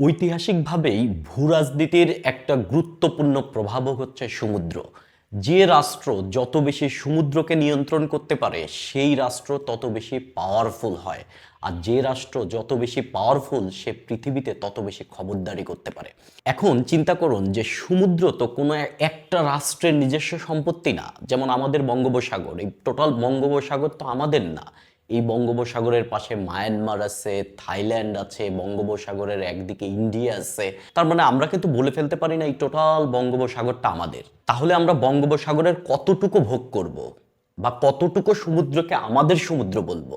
ঐতিহাসিকভাবেই ভূরাজনীতির একটা গুরুত্বপূর্ণ প্রভাবক হচ্ছে সমুদ্র। যে রাষ্ট্র যত বেশি সমুদ্রকে নিয়ন্ত্রণ করতে পারে, সেই রাষ্ট্র তত বেশি পাওয়ারফুল হয়। আর যে রাষ্ট্র যত বেশি পাওয়ারফুল সে পৃথিবীতে তত বেশি খবরদারি করতে পারে। এখন চিন্তা করুন যে সমুদ্র তো কোনো একটা রাষ্ট্রের নিজস্ব সম্পত্তি না, যেমন আমাদের বঙ্গোপসাগর। এই টোটাল বঙ্গোপসাগর তো আমাদের না। এই বঙ্গোপসাগরের পাশে মায়ানমার আছে, থাইল্যান্ড আছে, বঙ্গোপসাগরের একদিকে ইন্ডিয়া আছে। তার মানে আমরা কিন্তু বলে ফেলতে পারি না এই টোটাল বঙ্গোপসাগরটা আমাদের। তাহলে আমরা বঙ্গোপসাগরের কতটুকু ভোগ করব বা কতটুকু সমুদ্রকে আমাদের সমুদ্র বলব?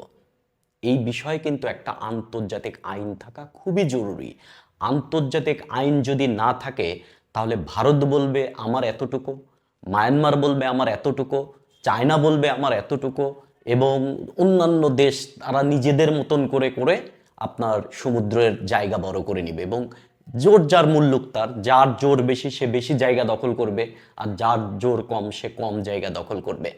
এই বিষয়ে কিন্তু একটা আন্তর্জাতিক আইন থাকা খুবই জরুরি। আন্তর্জাতিক আইন যদি না থাকে, তাহলে ভারত বলবে আমার এতটুকু, মায়ানমার বলবে আমার এতটুকু, চায়না বলবে আমার এতটুকু এবং অন্যান্য দেশ তারা নিজেদের মতন করে করে আপনার সমুদ্রের জায়গা বড় করে নিবে এবং জোর যার মূল্যক তার, যার জোর বেশি সে বেশি জায়গা দখল করবে আর যার জোর কম সে কম জায়গা দখল করবে।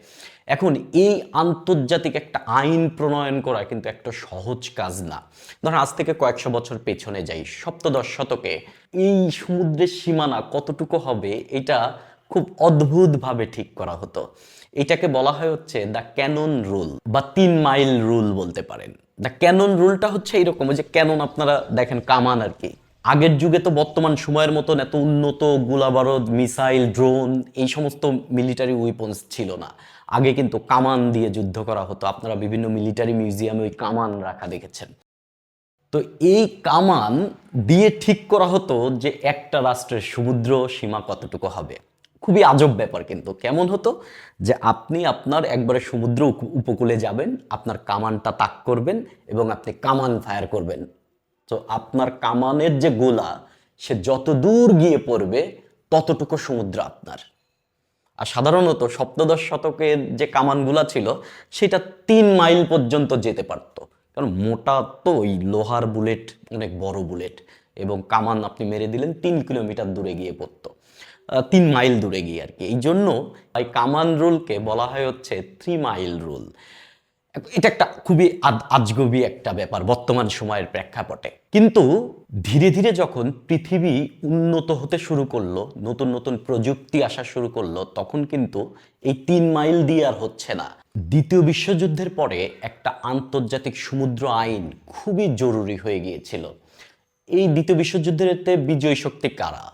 এখন এই আন্তর্জাতিক একটা আইন প্রণয়ন করা কিন্তু একটা সহজ কাজ না। ধরুন আজ থেকে কয়েকশো বছর পেছনে যাই, সপ্তদশ শতকে এই সমুদ্রের সীমানা কতটুকু হবে এটা খুব অদ্ভুতভাবে ঠিক করা হতো। এটাকে বলা হয় হচ্ছে দ্য ক্যানন রুল বা তিন মাইল রুল বলতে পারেন। দ্য ক্যানন রুলটা হচ্ছে এইরকম যে ক্যানন আপনারা দেখেন কামান আর কি। আগের যুগে তো বর্তমান সময়ের মতন এত উন্নত গোলাবারদ, মিসাইল ড্রোন এই সমস্ত মিলিটারি উইপন্স ছিল না। আগে কিন্তু কামান দিয়ে যুদ্ধ করা হতো। আপনারা বিভিন্ন মিলিটারি মিউজিয়ামে ওই কামান রাখা দেখেছেন। তো এই কামান দিয়ে ঠিক করা হতো যে একটা রাষ্ট্রের সমুদ্র সীমা কতটুকু হবে। খুবই আজব ব্যাপার কিন্তু। কেমন হতো যে আপনি আপনার একবারে সমুদ্র উপ- উপকূলে যাবেন, আপনার কামানটা তাক করবেন এবং আপনি কামান ফায়ার করবেন। তো আপনার কামানের যে গোলা, সে যত দূর গিয়ে পড়বে, ততটুকু সমুদ্র আপনার। আর সাধারণত সপ্তদশ শতকের যে কামানগুলা ছিল, সেটা তিন মাইল পর্যন্ত যেতে পারতো। কারণ মোটা তো ওই লোহার বুলেট, অনেক বড় বুলেট এবং কামান আপনি মেরে দিলেন, তিন কিলোমিটার দূরে গিয়ে পড়তো। তিন মাইল দূরে গিয়ে আর কি। এই জন্য এই কামান রুলকে বলা হয় হচ্ছে থ্রি মাইল রুল এটা একটা খুবই আজগবি একটা ব্যাপার বর্তমান সময়ের প্রেক্ষাপটে। কিন্তু ধীরে ধীরে যখন পৃথিবী উন্নত হতে শুরু করল, নতুন নতুন প্রযুক্তি আসা শুরু করল, তখন কিন্তু এই তিন মাইল দিয়ে আর হচ্ছে না। দ্বিতীয় বিশ্বযুদ্ধের পরে একটা আন্তর্জাতিক সমুদ্র আইন খুবই জরুরি হয়ে গিয়েছিল। এই দ্বিতীয় বিশ্বযুদ্ধের বিজয়ী শক্তি কারা?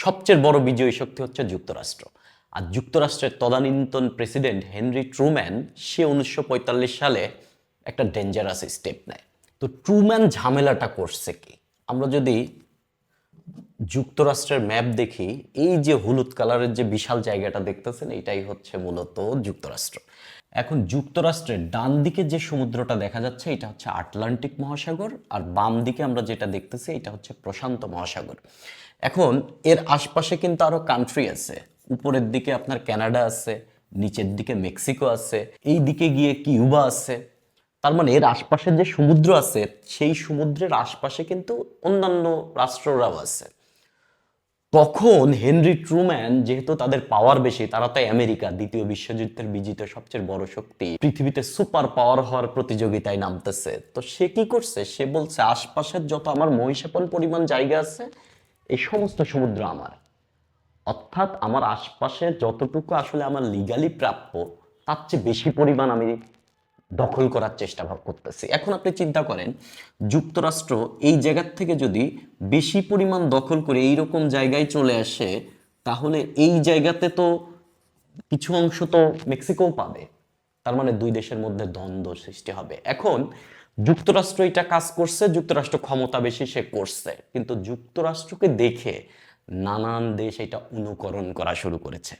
সবচেয়ে বড় বিজয়ী শক্তি হচ্ছে যুক্তরাষ্ট্র। আর যুক্তরাষ্ট্রের তদানীন্তন প্রেসিডেন্ট হেনরি ট্রুম্যান, সে উনিশশো পঁয়তাল্লিশ সালে একটা ডেঞ্জারাস স্টেপ নেয়। তো ট্রুম্যান ঝামেলাটা করছে কি? আমরা যদি যুক্তরাষ্ট্রের ম্যাপ দেখি, এই যে হলুদ কালারের যে বিশাল জায়গাটা দেখতেছেন, এটাই হচ্ছে মূলত যুক্তরাষ্ট্র। এখন যুক্তরাষ্ট্রের ডান দিকে যে সমুদ্রটা দেখা যাচ্ছে, এটা হচ্ছে আটলান্টিক মহাসাগর, আর বাম দিকে আমরা যেটা দেখতেছি, এটা হচ্ছে প্রশান্ত মহাসাগর। এখন এর আশপাশে কিন্তু আরও কান্ট্রি আছে। উপরের দিকে আপনার ক্যানাডা আছে, নিচের দিকে মেক্সিকো আছে, এই দিকে গিয়ে কিউবা আছে। তার মানে এর আশপাশে যে সমুদ্র আছে, সেই সমুদ্রের আশপাশে কিন্তু অন্যান্য রাষ্ট্ররাও আছে। তখন হেনরি ট্রুম্যান, যেহেতু তাদের পাওয়ার বেশি, তারা তো আমেরিকা, দ্বিতীয় বিশ্বযুদ্ধের বিজিত সবচেয়ে বড় শক্তি। পৃথিবীতে সুপার পাওয়ার হওয়ার প্রতিযোগিতায় নামতেছে। তো সে কি করছে? সে বলছে, আশপাশের যত আমার মহিষাপন পরিমাণ জায়গা আছে, এই সমস্ত সমুদ্র আমার। অর্থাৎ আমার আশপাশে যতটুকু আসলে আমার লিগালি প্রাপ্য, তার চেয়ে বেশি পরিমাণ আমি দখল করার চেষ্টা করতেছি। এখন আপনি চিন্তা করেন, যুক্তরাষ্ট্র এই জায়গার থেকে যদি বেশি পরিমাণ দখল করে এইরকম জায়গায় চলে আসে, তাহলে এই জায়গাতে তো কিছু অংশ তো মেক্সিকোও পাবে। তার মানে দুই দেশের মধ্যে দ্বন্দ্ব সৃষ্টি হবে। এখন যুক্তরাষ্ট্র এটা কাজ করছে, যুক্তরাষ্ট্র ক্ষমতা বেশি সে করছে। কিন্তু যুক্তরাষ্ট্রকে দেখে নানান দেশ এটা অনুকরণ করা শুরু করেছে।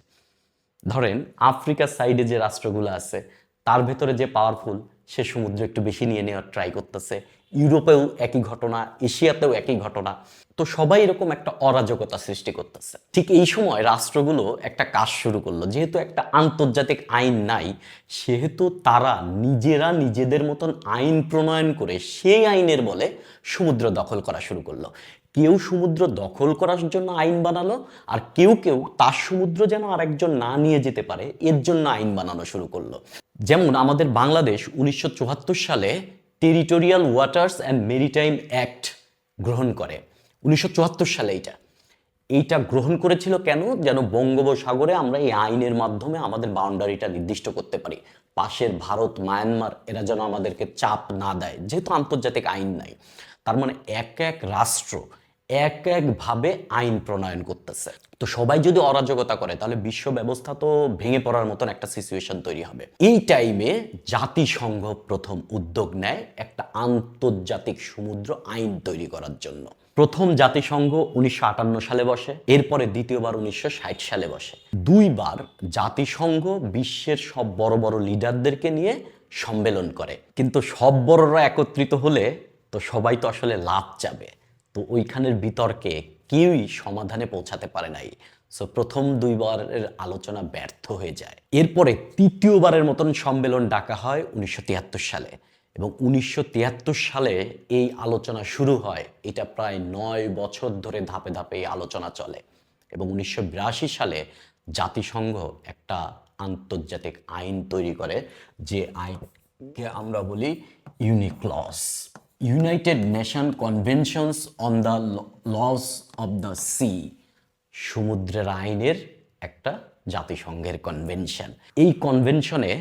ধরেন আফ্রিকার সাইডে যে রাষ্ট্রগুলো আছে তার ভেতরে যে পাওয়ারফুল সে সমুদ্র একটু বেশি নিয়ে নেওয়ার ট্রাই করতেছে। ইউরোপেও একই ঘটনা, এশিয়াতেও একই ঘটনা। তো সবাই এরকম একটা অরাজকতা সৃষ্টি করতেছে। ঠিক এই সময় রাষ্ট্রগুলো একটা কাজ শুরু করল। যেহেতু একটা আন্তর্জাতিক আইন নাই, সেহেতু তারা নিজেরা নিজেদের মতন আইন প্রণয়ন করে সেই আইনের বলে সমুদ্র দখল করা শুরু করল। কেউ সমুদ্র দখল করার জন্য আইন বানালো, আর কেউ কেউ তার সমুদ্র যেন আরেকজন না নিয়ে যেতে পারে, এর জন্য আইন বানানো শুরু করল। যেমন আমাদের বাংলাদেশ উনিশশো চুয়াত্তর সালে territorial waters and maritime act গ্রহণ করে। উনিশশো চুয়াত্তর সালে এইটা। এইটা গ্রহণ করেছিল কেন? যেন বঙ্গোপসাগরে আমরা এই আইনের মাধ্যমে আমাদের বাউন্ডারিটা নির্দিষ্ট করতে পারি। পাশের ভারত, মায়ানমার, এরা যেন আমাদেরকে চাপ না দেয়। যেহেতু আন্তর্জাতিক আইন নাই। তার মানে এক এক রাষ্ট্র এক একভাবে আইন প্রণয়ন করতেছে। তো সবাই যদি অরাজকতা করে, তাহলে বিশ্ব ব্যবস্থা তো ভেঙে পড়ার মতন একটা সিচুয়েশন তৈরি হবে। এই টাইমে জাতিসংঘ প্রথম উদ্যোগ নেয় একটা আন্তর্জাতিক সমুদ্র আইন তৈরি করার জন্য। প্রথম জাতিসংঘ উনিশশো আটান্ন সালে বসে, এরপরে দ্বিতীয়বার উনিশশো ষাট সালে বসে। দুইবার জাতিসংঘ বিশ্বের সব বড় বড় লিডারদেরকে নিয়ে সম্মেলন করে। কিন্তু সব বড়রা একত্রিত হলে তো সবাই তো আসলে লাভ যাবে তো ওইখানের বিতর্কে কেউই সমাধানে পৌঁছাতে পারে নাই। সো প্রথম দুইবারের আলোচনা ব্যর্থ হয়ে যায়। এরপরে তৃতীয়বারের মতন সম্মেলন ডাকা হয় উনিশশো তিয়াত্তর সালে এবং উনিশশো তিয়াত্তর সালে এই আলোচনা শুরু হয়। এটা প্রায় নয় বছর ধরে ধাপে ধাপে এই আলোচনা চলে এবং উনিশশো বিরাশি সালে জাতিসংঘ একটা আন্তর্জাতিক আইন তৈরি করে, যে আইনকে আমরা বলি UNCLOS. United nation conventions on the laws of the sea সমুদ্রের আইনের একটা জাতিসংঘের কনভেনশন এই কনভেনশনে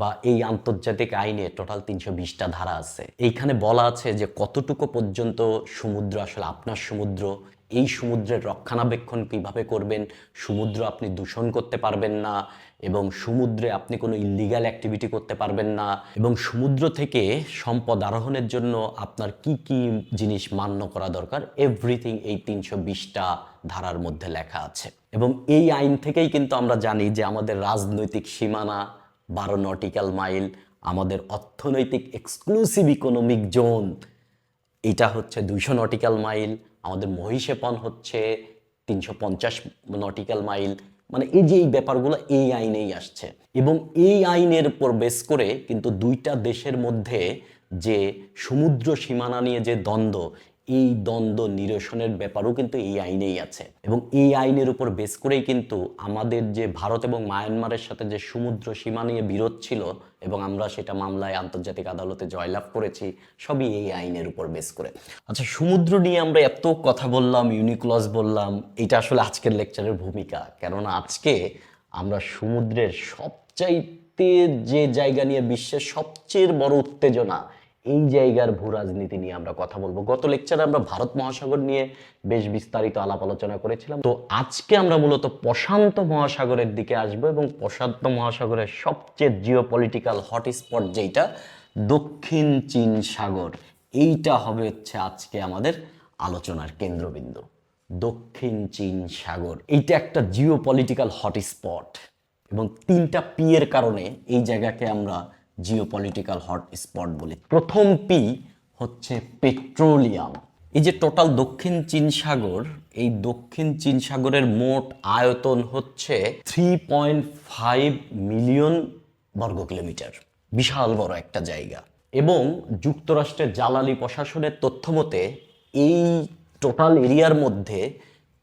বা এই আন্তর্জাতিক আইনে টোটাল তিনশো বিশটা ধারা আছে। এইখানে বলা আছে যে কতটুকু পর্যন্ত সমুদ্র আসলে আপনার সমুদ্র, এই সমুদ্রের রক্ষণাবেক্ষণ কীভাবে করবেন, সমুদ্র আপনি দূষণ করতে পারবেন না এবং সমুদ্রে আপনি কোনো ইলিগাল অ্যাক্টিভিটি করতে পারবেন না এবং সমুদ্র থেকে সম্পদ আরোহণের জন্য আপনার কি কি জিনিস মান্য করা দরকার? এভরিথিং এই তিনশো বিশটা ধারার মধ্যে লেখা আছে। এবং এই আইন থেকেই কিন্তু আমরা জানি যে আমাদের রাজনৈতিক সীমানা বারো নটিক্যাল মাইল, আমাদের অর্থনৈতিক এক্সক্লুসিভ ইকোনমিক জোন এটা হচ্ছে দুইশো নটিক্যাল মাইল, আমাদের মহিষেপন হচ্ছে তিনশো পঞ্চাশ নটিক্যাল মাইল মানে এই যে এই ব্যাপারগুলো এই আইনেই আসছে। এবং এই আইনের উপর বেস করে কিন্তু দুইটা দেশের মধ্যে যে সমুদ্র সীমানা নিয়ে যে দ্বন্দ্ব এই দ্বন্দ্ব নিরসনের ব্যাপারও কিন্তু এই আইনেই আছে। এবং এই আইনের উপর বেস করেই কিন্তু আমাদের যে ভারত এবং মায়ানমারের সাথে যে সমুদ্র সীমা নিয়ে বিরোধ ছিল এবং আমরা সেটা মামলায় আন্তর্জাতিক আদালতে জয়লাভ করেছি, সবই এই আইনের উপর বেস করে। আচ্ছা সমুদ্র নিয়ে আমরা এত কথা বললাম, ইউনিক্লস বললাম, এটা আসলে আজকের লেকচারের ভূমিকা। কেননা আজকে আমরা সমুদ্রের সবচাইতে যে জায়গা নিয়ে বিশ্বের সবচেয়ে বড় উত্তেজনা এই জায়গার ভূ রাজনীতি নিয়ে আমরা কথা বলব। গত লেকচারে আমরা ভারত মহাসাগর নিয়ে বেশ বিস্তারিত আলাপ আলোচনা করেছিলাম। তো আজকে আমরা মূলত প্রশান্ত মহাসাগরের দিকে আসব এবং প্রশান্ত মহাসাগরের সবচেয়ে জিও পলিটিক্যাল হটস্পট যেটা দক্ষিণ চীন সাগর। এইটা হবে হচ্ছে আজকে আমাদের আলোচনার কেন্দ্রবিন্দু। দক্ষিণ চীন সাগর, এইটা একটা জিও পলিটিক্যাল হটস্পট এবং তিনটা পি এর কারণে এই জায়গাকে আমরা জিও পলিটিক্যাল হট স্পট বলি। প্রথম পি হচ্ছে পেট্রোলিয়াম। এই যে টোটাল দক্ষিণ চীন সাগর, এই দক্ষিণ চীন সাগরের মোট আয়তন হচ্ছে থ্রি পয়েন্ট ফাইভ মিলিয়ন বর্গ কিলোমিটার। বিশাল বড় একটা জায়গা। এবং যুক্তরাষ্ট্রের জ্বালানি প্রশাসনের তথ্য মতে, এই টোটাল এরিয়ার মধ্যে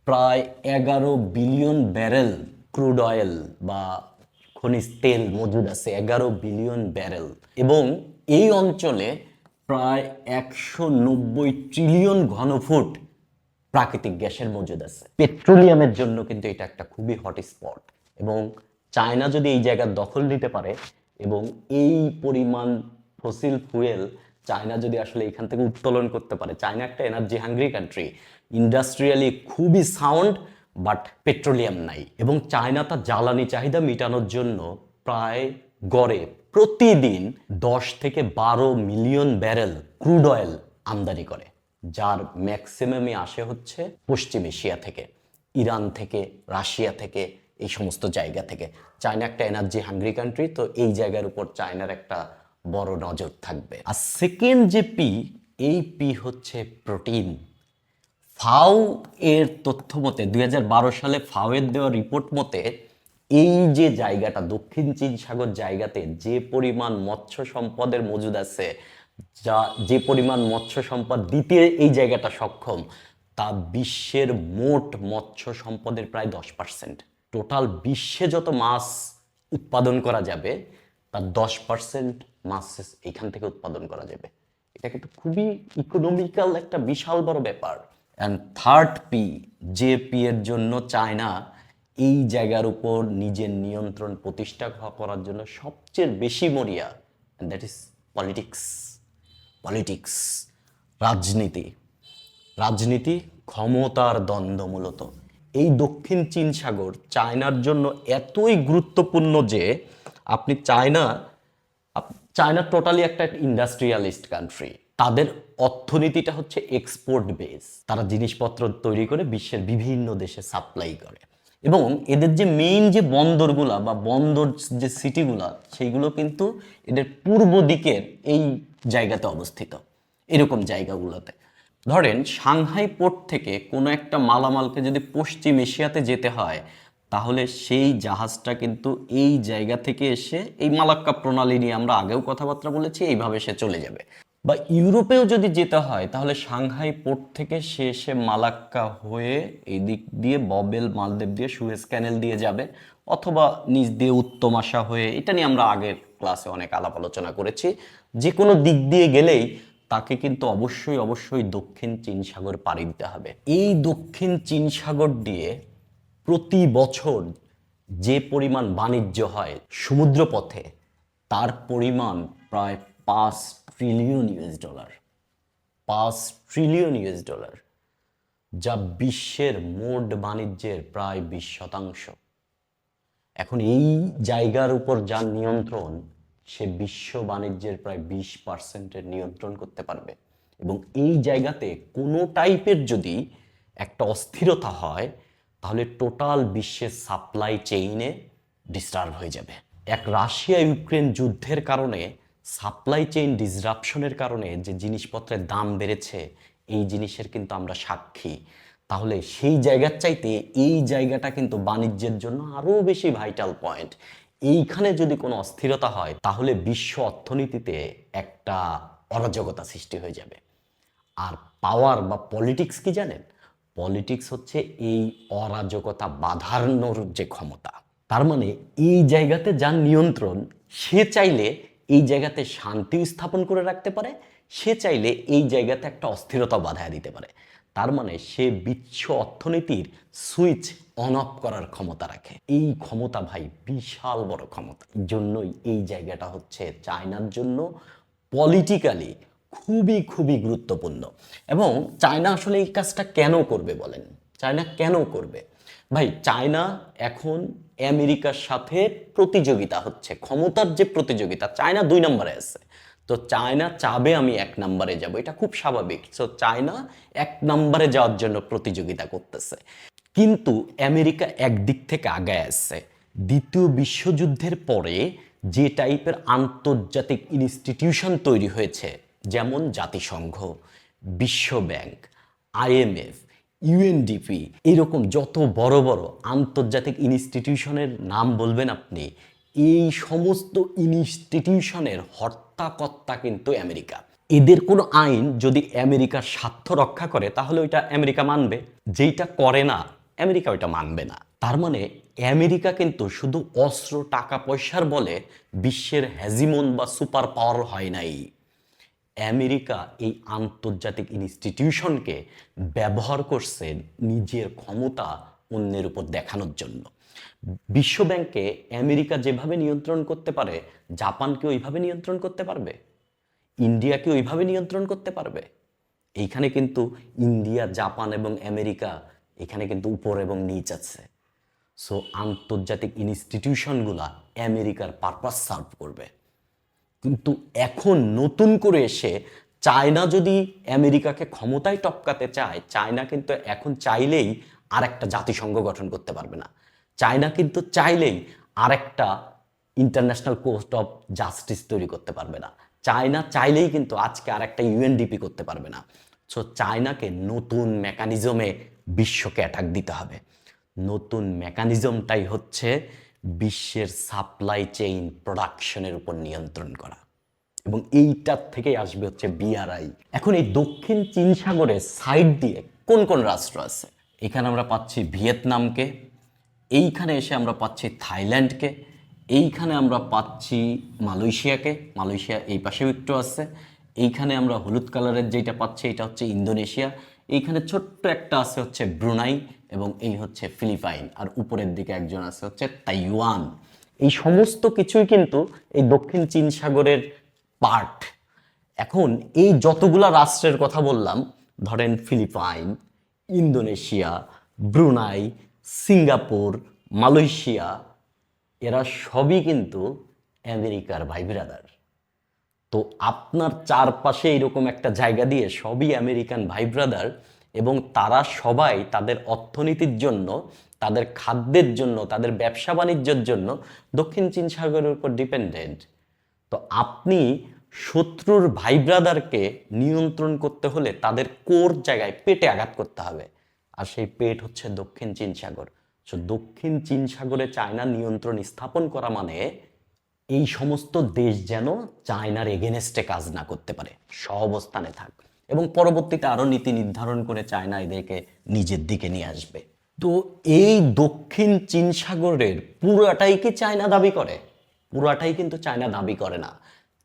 প্রায় এগারো বিলিয়ন ব্যারেল ক্রুড অয়েল বা খনিজ তেল মজুদ আছে, এগারো বিলিয়ন ব্যারেল। এবং এই অঞ্চলে প্রায় একশো নব্বই ট্রিলিয়ন ঘনফুট প্রাকৃতিক গ্যাসের মজুদ আছে। পেট্রোলিয়ামের জন্য কিন্তু এটা একটা খুবই হট স্পট এবং চায়না যদি এই জায়গার দখল নিতে পারে, এবং এই পরিমাণ ফসিল ফুয়েল চায়না যদি আসলে এখান থেকে উত্তোলন করতে পারে, চায়না একটা এনার্জি হাঙ্গ্রি কান্ট্রি ইন্ডাস্ট্রিয়ালি খুবই সাউন্ড বাট পেট্রোলিয়াম নাই এবং চায়না তার জ্বালানি চাহিদা মেটানোর জন্য প্রায় গড়ে প্রতিদিন দশ থেকে বারো মিলিয়ন ব্যারেল ক্রুড অয়েল আমদানি করে, যার ম্যাক্সিমামই আসে হচ্ছে পশ্চিম এশিয়া থেকে, ইরান থেকে, রাশিয়া থেকে, এই সমস্ত জায়গা থেকে। চায়না একটা এনার্জি হাঙ্গ্রি কান্ট্রি তো এই জায়গার উপর চায়নার একটা বড় নজর থাকবে। আর সেকেন্ড যে পি এই পি হচ্ছে প্রোটিন ফাও এর তথ্য মতে দু হাজার বারো সালে ফাওয়ের দেওয়া রিপোর্ট মতে, এই যে জায়গাটা, দক্ষিণ চীন সাগর জায়গাতে যে পরিমাণ মৎস্য সম্পদের মজুদ আছে, যা, যে পরিমাণ মৎস্য সম্পদ দিতে এই জায়গাটা সক্ষম, তা বিশ্বের মোট মৎস্য সম্পদের প্রায় দশ পার্সেন্ট টোটাল বিশ্বে যত মাছ উৎপাদন করা যাবে, তার দশ পার্সেন্ট মাছ এখান থেকে উৎপাদন করা যাবে। এটা কিন্তু খুবই ইকোনমিক্যাল একটা বিশাল বড় ব্যাপার। অ্যান্ড থার্ড পি যে পি এর জন্য চায়না এই জায়গার উপর নিজের নিয়ন্ত্রণ প্রতিষ্ঠা করার জন্য সবচেয়ে বেশি মরিয়া দ্যাট ইজ পলিটিক্স পলিটিক্স রাজনীতি। রাজনীতি ক্ষমতার দ্বন্দ্ব মূলত। এই দক্ষিণ চীন সাগর চায়নার জন্য এতই গুরুত্বপূর্ণ যে আপনি চায়না চায়না টোটালি একটা ইন্ডাস্ট্রিয়ালিস্ট কান্ট্রি তাদের অর্থনীতিটা হচ্ছে এক্সপোর্ট বেস তারা জিনিসপত্র তৈরি করে বিশ্বের বিভিন্ন দেশে সাপ্লাই করে। এবং এদের যে মেইন যে বন্দরগুলা বা বন্দর যে সিটিগুলা সেইগুলো কিন্তু এদের পূর্ব দিকের এই জায়গাতে অবস্থিত। এরকম জায়গাগুলোতে। ধরেন, সাংহাই পোর্ট থেকে কোনো একটা মালামালকে যদি পশ্চিম এশিয়াতে যেতে হয়, তাহলে সেই জাহাজটা কিন্তু এই জায়গা থেকে এসে এই মালাক্কা প্রণালী নিয়ে আমরা আগেও কথাবার্তা বলেছি, এইভাবে সে চলে যাবে। বা ইউরোপেও যদি যেতে হয়, তাহলে সাংহাই পোর্ট থেকে সে এসে মালাক্কা হয়ে এই দিক দিয়ে ববেল, মালদ্বীপ দিয়ে সুয়েজ ক্যানেল দিয়ে যাবে, অথবা নিচ দিয়ে উত্তম আশা হয়ে, এটা নিয়ে আমরা আগের ক্লাসে অনেক আলাপ আলোচনা করেছি। যে কোনো দিক দিয়ে গেলেই তাকে কিন্তু অবশ্যই অবশ্যই দক্ষিণ চীন সাগর পাড়ি দিতে হবে। এই দক্ষিণ চীন সাগর দিয়ে প্রতি বছর যে পরিমাণ বাণিজ্য হয় সমুদ্রপথে, তার পরিমাণ প্রায় পাঁচ ট্রিলিয়ন ইউএস ডলার পাঁচ ট্রিলিয়ন ইউএস ডলার যা বিশ্বের মোট বাণিজ্যের প্রায় বিশ শতাংশ। এখন এই জায়গার উপর যার নিয়ন্ত্রণ, সে বিশ্ব বাণিজ্যের প্রায় বিশ পার্সেন্টের নিয়ন্ত্রণ করতে পারবে। এবং এই জায়গাতে কোনো টাইপের যদি একটা অস্থিরতা হয়, তাহলে টোটাল বিশ্বের সাপ্লাই চেইনে ডিস্টার্ব হয়ে যাবে। এক রাশিয়া ইউক্রেন যুদ্ধের কারণে সাপ্লাই চেইন ডিসরাপশনের কারণে যে জিনিসপত্রের দাম বেড়েছে, এই জিনিসের কিন্তু আমরা সাক্ষী। তাহলে সেই জায়গার চাইতে এই জায়গাটা কিন্তু বাণিজ্যের জন্য আরও বেশি ভাইটাল পয়েন্ট এইখানে যদি কোনো অস্থিরতা হয়, তাহলে বিশ্ব অর্থনীতিতে একটা অরাজকতা সৃষ্টি হয়ে যাবে। আর পাওয়ার বা পলিটিক্স কি জানেন? পলিটিক্স হচ্ছে এই অরাজকতা বাধানোর যে ক্ষমতা। তার মানে এই জায়গাতে যার নিয়ন্ত্রণ, সে চাইলে এই জায়গাতে শান্তি স্থাপন করে রাখতে পারে, সে চাইলে এই জায়গাতে একটা অস্থিরতা বাধা দিতে পারে। তার মানে সে বিশ্ব অর্থনীতির সুইচ অন অফ করার ক্ষমতা রাখে। এই ক্ষমতা ভাই বিশাল বড় ক্ষমতা। জন্যই এই জায়গাটা হচ্ছে চায়নার জন্য পলিটিক্যালি খুবই খুবই গুরুত্বপূর্ণ। এবং চায়না আসলে এই কাজটা কেন করবে বলেন? চায়না কেন করবে? ভাই, চায়না এখন আমেরিকার সাথে প্রতিযোগিতা হচ্ছে, ক্ষমতার যে প্রতিযোগিতা, চায়না দুই নম্বরে আছে। তো চায়না চাবে আমি এক নম্বরে যাব, এটা খুব স্বাভাবিক। সো চায়না এক নম্বরে যাওয়ার জন্য প্রতিযোগিতা করতেছে। কিন্তু আমেরিকা একদিক থেকে আগায় আসছে দ্বিতীয় বিশ্বযুদ্ধের পরে যে টাইপের আন্তর্জাতিক ইনস্টিটিউশন তৈরি হয়েছে, যেমন জাতিসংঘ, বিশ্ব ব্যাংক, আইএমএফ ইউএনডিপি এরকম যত বড় বড় আন্তর্জাতিক ইনস্টিটিউশনের নাম বলবেন আপনি, এই সমস্ত ইনস্টিটিউশনের হর্তাকর্তা কিন্তু আমেরিকা। এদের কোনো আইন যদি আমেরিকার স্বার্থ রক্ষা করে, তাহলে ওইটা আমেরিকা মানবে। যেইটা করে না, আমেরিকা ওইটা মানবে না। তার মানে আমেরিকা কিন্তু শুধু অস্ত্র, টাকা, পয়সার বলে বিশ্বের হ্যাজিমন বা সুপার পাওয়ার হয় নাই। আমেরিকা এই আন্তর্জাতিক ইনস্টিটিউশনকে ব্যবহার করছে নিজের ক্ষমতা অন্যের উপর দেখানোর জন্য। বিশ্বব্যাংকে আমেরিকা যেভাবে নিয়ন্ত্রণ করতে পারে জাপানকে ওইভাবে নিয়ন্ত্রণ করতে পারবে? ইন্ডিয়াকে ওইভাবে নিয়ন্ত্রণ করতে পারবে? এইখানে কিন্তু ইন্ডিয়া, জাপান এবং আমেরিকা এখানে কিন্তু উপর এবং নিচ আছে। সো আন্তর্জাতিক ইনস্টিটিউশনগুলা আমেরিকার পারপাস সার্ভ করবে। কিন্তু এখন নতুন করে এসে চায়না যদি আমেরিকাকে ক্ষমতায় টপকাতে চায়, চায়না কিন্তু এখন চাইলেই আর একটা জাতিসংঘ গঠন করতে পারবে না। চায়না কিন্তু চাইলেই আর একটা ইন্টারন্যাশনাল কোর্ট অফ জাস্টিস তৈরি করতে পারবে না। চায়না চাইলেই কিন্তু আজকে আর একটা ইউএনডিপি করতে পারবে না। সো চায়নাকে নতুন মেকানিজমে বিশ্বকে অ্যাটাক দিতে হবে। নতুন মেকানিজমটাই হচ্ছে বিশ্বের সাপ্লাই চেইন প্রোডাকশনের উপর নিয়ন্ত্রণ করা। এবং এইটার থেকেই আসবে হচ্ছে বিআরআই এখন এই দক্ষিণ চীন সাগরের সাইড দিয়ে কোন কোন রাষ্ট্র আছে? এখানে আমরা পাচ্ছি ভিয়েতনামকে, এইখানে এসে আমরা পাচ্ছি থাইল্যান্ডকে, এইখানে আমরা পাচ্ছি মালয়েশিয়াকে, মালয়েশিয়া এই পাশেও একটু আছে। এইখানে আমরা হলুদ কালারের যেটা পাচ্ছি, এটা হচ্ছে ইন্দোনেশিয়া। এইখানে ছোট্ট একটা আছে হচ্ছে ব্রুনাই। এবং এই হচ্ছে ফিলিপাইন। আর উপরের দিকে একজন আছে হচ্ছে তাইওয়ান। এই সমস্ত কিছুই কিন্তু এই দক্ষিণ চীন সাগরের পার্ট। এখন এই যতগুলা রাষ্ট্রের কথা বললাম, ধরেন Philippine, Indonesia, Brunei, Singapore, Malaysia, এরা সবই কিন্তু আমেরিকার ভাই ব্রাদার তো আপনার চারপাশে এরকম একটা জায়গা দিয়ে সবই আমেরিকান ভাই ব্রাদার এবং তারা সবাই তাদের অর্থনীতির জন্য, তাদের খাদ্যের জন্য, তাদের ব্যবসা বাণিজ্যের জন্য দক্ষিণ চীন সাগরের উপর ডিপেন্ডেন্ট তো আপনি শত্রুর ভাই ব্রাদারকে নিয়ন্ত্রণ করতে হলে তাদের কোর জায়গায় পেটে আঘাত করতে হবে। আর সেই পেট হচ্ছে দক্ষিণ চীন সাগর। সো দক্ষিণ চীন সাগরে চায়না নিয়ন্ত্রণ স্থাপন করা মানে এই সমস্ত দেশ যেন চায়নার এগেনেস্টে কাজ না করতে পারে। সহাবস্থানে থাক। এবং পরবর্তীতে আরও নীতি নির্ধারণ করে চায়না এদেরকে নিজের দিকে নিয়ে আসবে। তো এই দক্ষিণ চীন সাগরের পুরাটাই কি চায়না দাবি করে? পুরাটাই কিন্তু চায়না দাবি করে না।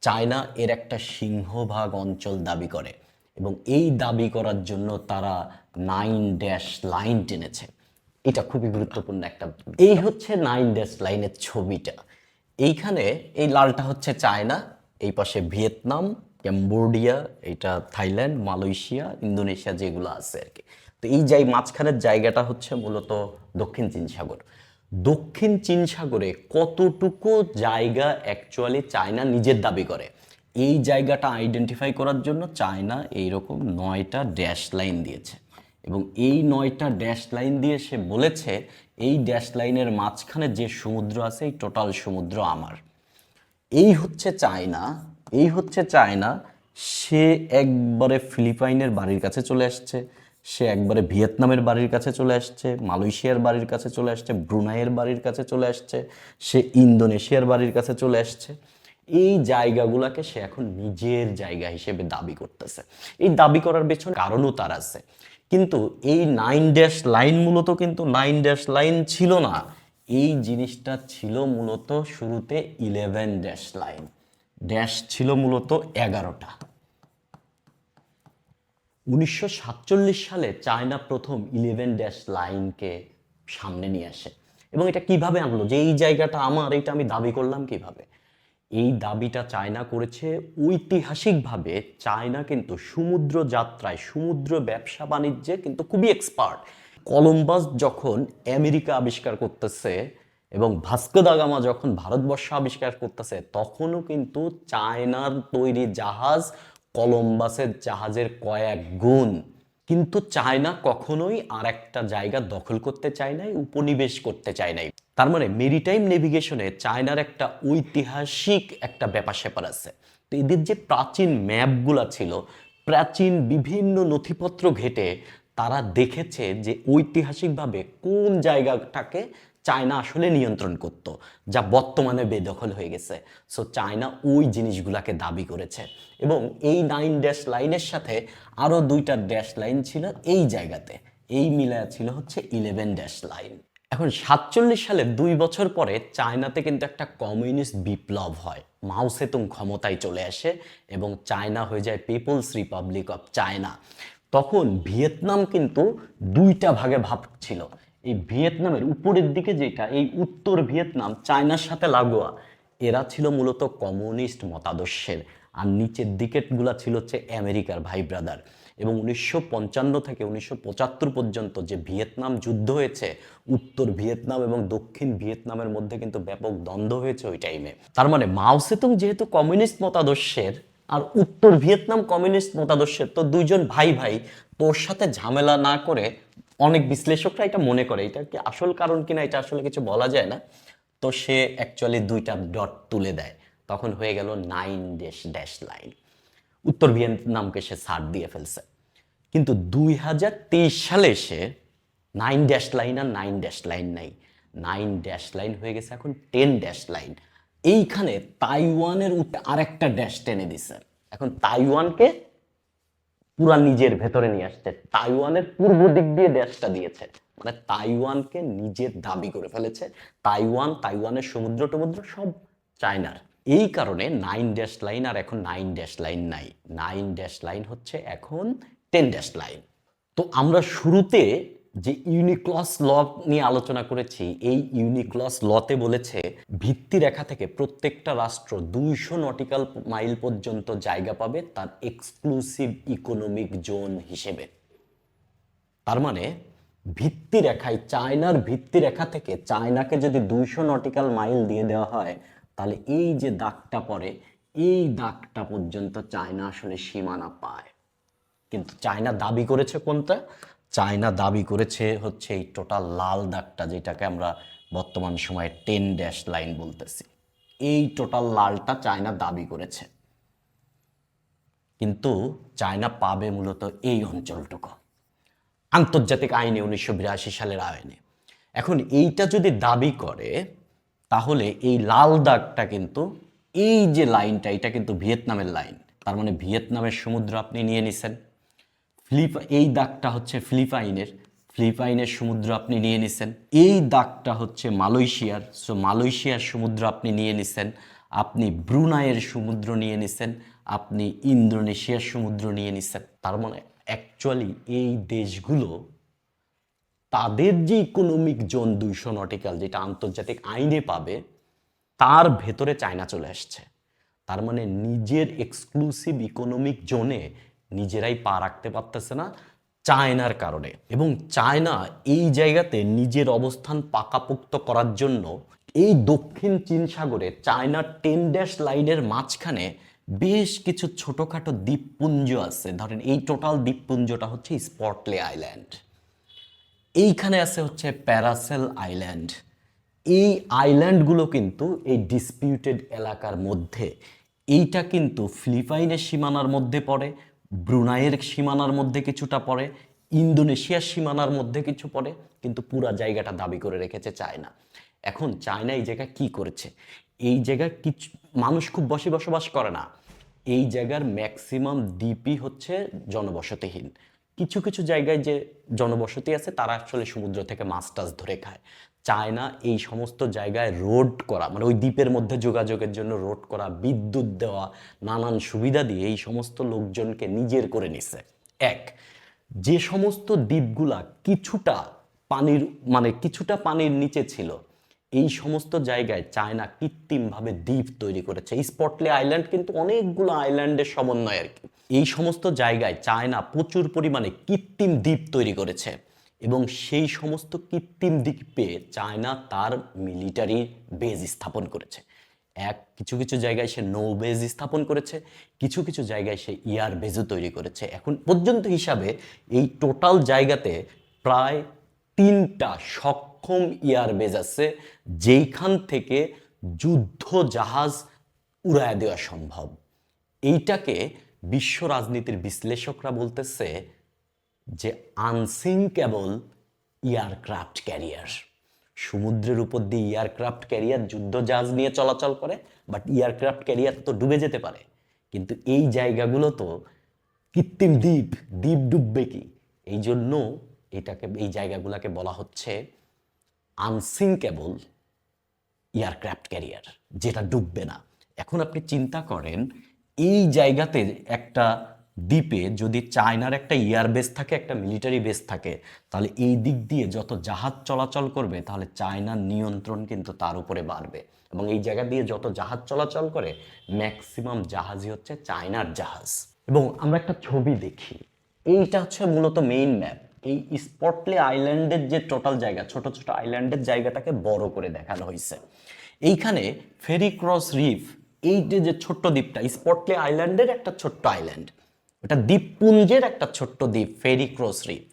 চায়না এর একটা সিংহভাগ অঞ্চল দাবি করে এবং এই দাবি করার জন্য তারা নাইন ড্যাশ লাইন টেনেছে। এটা খুবই গুরুত্বপূর্ণ একটা এই হচ্ছে নাইন ড্যাশ লাইনের ছবিটা। এইখানে এই লালটা হচ্ছে চায়না, এই পাশে ভিয়েতনাম ক্যাম্বোডিয়া এটা থাইল্যান্ড, মালয়েশিয়া, ইন্দোনেশিয়া যেগুলো আছে আর কি। তো এই যাই মাঝখানের জায়গাটা হচ্ছে মূলত দক্ষিণ চীন সাগর। দক্ষিণ চীন সাগরে কতটুকু জায়গা অ্যাকচুয়ালি চায়না নিজের দাবি করে? এই জায়গাটা আইডেন্টিফাই করার জন্য চায়না এইরকম নয়টা ড্যাশ লাইন দিয়েছে। এবং এই নয়টা ড্যাশ লাইন দিয়ে সে বলেছে, এই ড্যাশ লাইনের মাঝখানে যে সমুদ্র আছে, এই টোটাল সমুদ্র আমার। এই হচ্ছে চায়না এই হচ্ছে চায়না। সে একবারে ফিলিপাইনের বাড়ির কাছে চলে আসছে। সে একবারে ভিয়েতনামের বাড়ির কাছে চলে আসছে। মালয়েশিয়ার বাড়ির কাছে চলে আসছে। ব্রুনাইয়ের বাড়ির কাছে চলে আসছে। সে ইন্দোনেশিয়ার বাড়ির কাছে চলে আসছে। এই জায়গাগুলোকে সে এখন নিজের জায়গা হিসেবে দাবি করতেছে। এই দাবি করার পেছনে কারণও তার আছে। কিন্তু এই নাইন ড্যাশ লাইন মূলত কিন্তু নাইন ড্যাশ লাইন ছিল না। এই জিনিসটা ছিল মূলত শুরুতে ইলেভেন ড্যাশ লাইন ড্যাশ ছিল মূলত এগারোটা। উনিশশো সাতচল্লিশ সালে চায়না প্রথম ইলেভেন ড্যাশ লাইনকে সামনে নিয়ে আসে। এবং এটা কীভাবে আনলো? যে এই জায়গাটা আমার এটা আমি দাবি করলাম কীভাবে? এই দাবিটা চায়না করেছে ঐতিহাসিকভাবে। চায়না কিন্তু সমুদ্র যাত্রায়, সমুদ্র ব্যবসা বাণিজ্যে কিন্তু খুবই এক্সপার্ট কলম্বাস যখন আমেরিকা আবিষ্কার করতেছে এবং ভাস্কো দা গামা যখন ভারতবর্ষ আবিষ্কার করতেছে, তখনও কিন্তু চায়নার তৈরি জাহাজ কলম্বাসের জাহাজের কয়েক গুণ। কিন্তু চায়না কখনোই আর একটা জায়গা দখল করতে চায় নাই, উপনিবেশ করতে চায় নাই। তার মানে মেরিটাইম নেভিগেশনে চায়নার একটা ঐতিহাসিক একটা ব্যাপার স্যাপার আছে। তো এদের যে প্রাচীন ম্যাপগুলা ছিল, প্রাচীন বিভিন্ন নথিপত্র ঘেটে তারা দেখেছে যে ঐতিহাসিকভাবে কোন জায়গাটাকে চায়না আসলে নিয়ন্ত্রণ করত, যা বর্তমানে বেদখল হয়ে গেছে। সো চায়না ওই জিনিসগুলাকে দাবি করেছে। এবং এই নাইন ড্যাশ লাইনের সাথে আরও দুইটা ড্যাশ লাইন ছিল এই জায়গাতে। এই মিলায়া ছিল হচ্ছে ইলেভেন ড্যাশ লাইন এখন সাতচল্লিশ সালে দুই বছর পরে চায়নাতে কিন্তু একটা কমিউনিস্ট বিপ্লব হয়। মাও সেতুং ক্ষমতায় চলে আসে এবং চায়না হয়ে যায় পিপলস রিপাবলিক অফ চায়না তখন ভিয়েতনাম কিন্তু দুইটা ভাগে ভাগ ছিল। এই ভিয়েতনামের উপরের দিকে যেটা, এই উত্তর ভিয়েতনাম, চায়নার সাথে লাগোয়া, এরা ছিল মূলত কমিউনিস্ট মতাদর্শের। আর নিচের দিকেরগুলা ছিল হচ্ছে আমেরিকার ভাই ব্রাদার। এবং উনিশশো পঞ্চান্ন থেকে উনিশশো পঁচাত্তর পর্যন্ত যে ভিয়েতনাম যুদ্ধ হয়েছে, উত্তর ভিয়েতনাম এবং দক্ষিণ ভিয়েতনামের মধ্যে কিন্তু ব্যাপক দ্বন্দ্ব হয়েছে ওই টাইমে তার মানে মাও সেতুং যেহেতু কমিউনিস্ট মতাদর্শের, আর উত্তর ভিয়েতনাম কমিউনিস্ট মতাদর্শের, তো দুইজন ভাই ভাই তোর সাথে ঝামেলা না করে অনেক বিশ্লেষকরা এটা মনে করে। এটা কি আসল কারণ কিনা এটা আসলে কিছু বলা যায় না। তো সে অ্যাকচুয়ালি দুইটা ডট তুলে দেয়। তখন হয়ে গেল নাইন ড্যাশ ড্যাশ লাইন উত্তর ভিয়েতনামকে সে ছাড় দিয়ে ফেলছে। কিন্তু দুই হাজার তেইশ সালে সে নাইন ড্যাশ লাইন আর নাইন ড্যাশ লাইন নাই। নাইন ড্যাশ লাইন হয়ে গেছে এখন টেন ড্যাশ লাইন এইখানে তাইওয়ানের আরেকটা ড্যাশ টেনে দিছে। এখন তাইওয়ানকে পুরা নিজের ভেতরে নিয়ে আসছে। তাইওয়ানের পূর্ব দিক দিয়ে দেশটা দিয়েছে। মানে তাইওয়ানকে নিজের দাবি করে ফেলেছে। তাইওয়ান, তাইওয়ানের সমুদ্র টমুদ্র সব চায়নার। এই কারণে নাইন ড্যাশ লাইন আর এখন নাইন ড্যাশ লাইন নাই। নাইন ড্যাশ লাইন হচ্ছে এখন টেন ড্যাশ লাইন তো আমরা শুরুতে যে ইউনিক্লস ল নিয়ে আলোচনা করেছি, এই ইউনিক্লস লতে বলেছে, ভিত্তি রেখা থেকে প্রত্যেকটা রাষ্ট্র দুইশো নটিক্যাল মাইল পর্যন্ত জায়গা পাবে তার এক্সক্লুসিভ ইকোনমিক জোন হিসেবে। তার মানে ভিত্তি রেখায় চায়নার ভিত্তি রেখা থেকে চায়নাকে যদি দুইশো নটিক্যাল মাইল দিয়ে দেওয়া হয়, তাহলে এই যে দাগটা পড়ে, এই দাগটা পর্যন্ত চায়না আসলে সীমানা পায়। কিন্তু চায়না দাবি করেছে কোনটা? চায়না দাবি করেছে হচ্ছে এই টোটাল লাল দাগটা যেটাকে আমরা বর্তমান সময়ে টেন ড্যাশ লাইন বলতেছি। এই টোটাল লালটা চায়না দাবি করেছে। কিন্তু চায়না পাবে মূলত এই অঞ্চলটুকু। আন্তর্জাতিক আইনে উনিশশো বিরাশি সালের আইনে। এখন এইটা যদি দাবি করে, তাহলে এই লাল দাগটা কিন্তু, এই যে লাইনটা, এটা কিন্তু ভিয়েতনামের লাইন। তার মানে ভিয়েতনামের সমুদ্র আপনি নিয়ে নিছেন। ফিলিপ, এই দাগটা হচ্ছে ফিলিপাইনের। ফিলিপাইনের সমুদ্র আপনি নিয়ে নিছেন। এই দাগটা হচ্ছে মালয়েশিয়ার। সো মালয়েশিয়ার সমুদ্র আপনি নিয়ে নিছেন। আপনি ব্রুনাইয়ের সমুদ্র নিয়ে নিছেন। আপনি ইন্দোনেশিয়ার সমুদ্র নিয়ে নিছেন। তার মানে অ্যাকচুয়ালি এই দেশগুলো তাদের যে ইকোনমিক জোন দুইশো নটিক্যাল যেটা আন্তর্জাতিক আইনে পাবে, তার ভেতরে চায়না চলে আসছে। তার মানে নিজের এক্সক্লুসিভ ইকোনমিক জোনে নিজেরাই পা রাখতে পারতেছে না চায়নার কারণে। এবং চায়না এই জায়গাতে নিজের অবস্থান পাকাপোক্ত করার জন্য এই দক্ষিণ চীন সাগরে চায়নার টেন ড্যাশ লাইনের মাঝখানে বেশ কিছু ছোটোখাটো দ্বীপপুঞ্জ আছে। ধরেন এই টোটাল দ্বীপপুঞ্জটা হচ্ছে স্পটলে আইল্যান্ড। এইখানে আছে হচ্ছে প্যারাসেল আইল্যান্ড। এই আইল্যান্ডগুলো কিন্তু এই ডিসপিউটেড এলাকার মধ্যে। এইটা কিন্তু ফিলিপাইনের সীমানার মধ্যে পড়ে ব্রুনাইয়ের সীমানার মধ্যে কিছুটা পড়ে, ইন্দোনেশিয়ার সীমানার মধ্যে কিছু পড়ে, কিন্তু পুরা জায়গাটা দাবি করে রেখেছে চায়না। এখন চায়না এই জায়গায় কি করেছে? এই জায়গায় কিছু, মানুষ খুব বসে বসবাস করে না। এই জায়গার ম্যাক্সিমাম দ্বীপই হচ্ছে জনবসতিহীন। কিছু কিছু জায়গায় যে জনবসতি আছে, তারা আসলে সমুদ্র থেকে মাছ টাছ ধরে খায়। চায়না এই সমস্ত জায়গায় রোড করা মানে ওই দ্বীপের মধ্যে যোগাযোগের জন্য রোড করা, বিদ্যুৎ দেওয়া, নানান সুবিধা দিয়ে এই সমস্ত লোকজনকে নিজের করে নিছে। এক, যে সমস্ত দ্বীপগুলা কিছুটা পানির মানে কিছুটা পানির নিচে ছিল, এই সমস্ত জায়গায় চায়না কৃত্রিমভাবে দ্বীপ তৈরি করেছে। স্পটলে আইল্যান্ড কিন্তু অনেকগুলো আইল্যান্ডের সমন্বয় আর কি। এই সমস্ত জায়গায় চায়না প্রচুর পরিমাণে কৃত্রিম দ্বীপ তৈরি করেছে। এবং সেই সমস্ত কৃত্রিম দ্বীপে চায়না তার মিলিটারি বেজ স্থাপন করেছে। এক, কিছু কিছু জায়গায় সে নৌ বেজ স্থাপন করেছে, কিছু কিছু জায়গায় সে ইয়ার বেজও তৈরি করেছে। এখন পর্যন্ত হিসাবে এই টোটাল জায়গাতে প্রায় তিনটা সক্ষম ইয়ার বেজ আছে, যেইখান থেকে যুদ্ধ জাহাজ উড়ায় দেওয়া সম্ভব। এইটাকে বিশ্ব রাজনীতির বিশ্লেষকরা বলতেছে যে আনসিঙ্কেবল এয়ারক্রাফট ক্যারিয়ার সমুদ্রের উপর দিয়ে এয়ারক্রাফট ক্যারিয়ার যুদ্ধ জাহাজ নিয়ে চলাচল করে বাট এয়ারক্রাফট ক্যারিয়ার তো ডুবে যেতে পারে। কিন্তু এই জায়গাগুলো তো কৃত্রিম দ্বীপ দ্বীপ ডুববে কি? এই জন্য এটাকে, এই জায়গাগুলোকে বলা হচ্ছে আনসিঙ্কেবল এয়ারক্রাফট ক্যারিয়ার যেটা ডুববে না। এখন আপনি চিন্তা করেন, এই জায়গাতে একটা দ্বীপে যদি চায়নার একটা এয়ার বেস থাকে, একটা মিলিটারি বেস থাকে, তাহলে এই দিক দিয়ে যত জাহাজ চলাচল করবে, তাহলে চায়নার নিয়ন্ত্রণ কিন্তু তার উপরে বাড়বে। এবং এই জায়গা দিয়ে যত জাহাজ চলাচল করে, ম্যাক্সিমাম জাহাজই হচ্ছে চায়নার জাহাজ। এবং আমরা একটা ছবি দেখি। এইটা হচ্ছে মূলত মেইন ম্যাপ এই স্পটলে আইল্যান্ডের যে টোটাল জায়গা, ছোট ছোট আইল্যান্ডের জায়গাটাকে বড় করে দেখানো হয়েছে। এইখানে ফেরি ক্রস রিফ এই যে ছোট্ট দ্বীপটা স্পটলে আইল্যান্ডের একটা ছোট্ট আইল্যান্ড ওটা দ্বীপপুঞ্জের একটা ছোট্ট দ্বীপ ফেরি ক্রস রিফ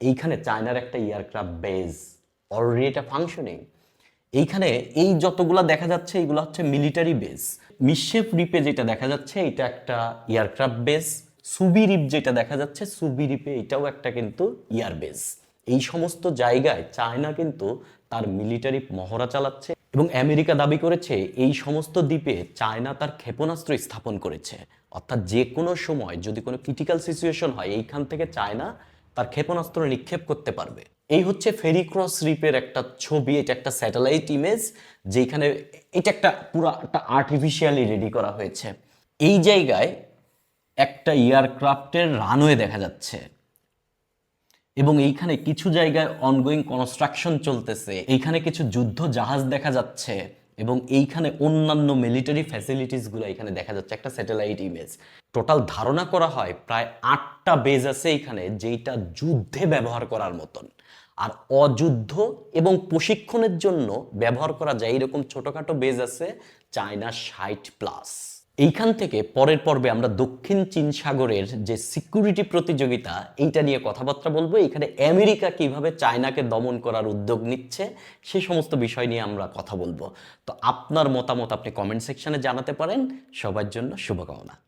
এইখানে চায়নার একটা এয়ারক্রাফট বেজ অলরেডি এটা ফাংশনিং এইখানে এই যতগুলা দেখা যাচ্ছে, এইগুলো হচ্ছে মিলিটারি বেস মিশেফ রিপে যেটা দেখা যাচ্ছে, এটা একটা এয়ারক্রাফট বেস সুবি রিপ যেটা দেখা যাচ্ছে, সুবি রিপে এটাও একটা কিন্তু এয়ার বেস এই সমস্ত জায়গায় চায়না কিন্তু তার মিলিটারি মহড়া চালাচ্ছে। এবং আমেরিকা দাবি করেছে, এই সমস্ত দ্বীপে চায়না তার ক্ষেপণাস্ত্র স্থাপন করেছে। অর্থাৎ যে কোনো সময় যদি কোনো ক্রিটিক্যাল সিচুয়েশন হয়, এইখান থেকে চায়না তার ক্ষেপণাস্ত্র নিক্ষেপ করতে পারবে। এই হচ্ছে ফেরি ক্রস রিপের একটা ছবি, এটা একটা স্যাটেলাইট ইমেজ যেখানে এটা একটা পুরো একটা আর্টিফিশিয়ালি রেডি করা হয়েছে। এই জায়গায় একটা এয়ারক্রাফটের রানওয়ে দেখা যাচ্ছে। এবং এইখানে কিছু জায়গায় অনগোয়িং কনস্ট্রাকশন চলতেছে। এইখানে কিছু যুদ্ধ জাহাজ দেখা যাচ্ছে এবং এইখানে অন্যান্য মিলিটারি ফ্যাসিলিটিসগুলো এখানে দেখা যাচ্ছে, একটা স্যাটেলাইট ইমেজ টোটাল ধারণা করা হয় প্রায় আটটা বেজ আছে এখানে যেটা যুদ্ধে ব্যবহার করার মতন। আর অযুদ্ধ এবং প্রশিক্ষণের জন্য ব্যবহার করা যায় এরকম ছোটখাটো বেজ আছে চায়না ষাট প্লাস এইখান থেকে পরের পর্বে আমরা দক্ষিণ চীন সাগরের যে সিকিউরিটি প্রতিযোগিতা, এইটা নিয়ে কথাবার্তা বলব। এখানে আমেরিকা কীভাবে চায়নাকে দমন করার উদ্যোগ নিচ্ছে, সে সমস্ত বিষয় নিয়ে আমরা কথা বলব। তো আপনার মতামত আপনি কমেন্ট সেকশনে জানাতে পারেন। সবার জন্য শুভকামনা।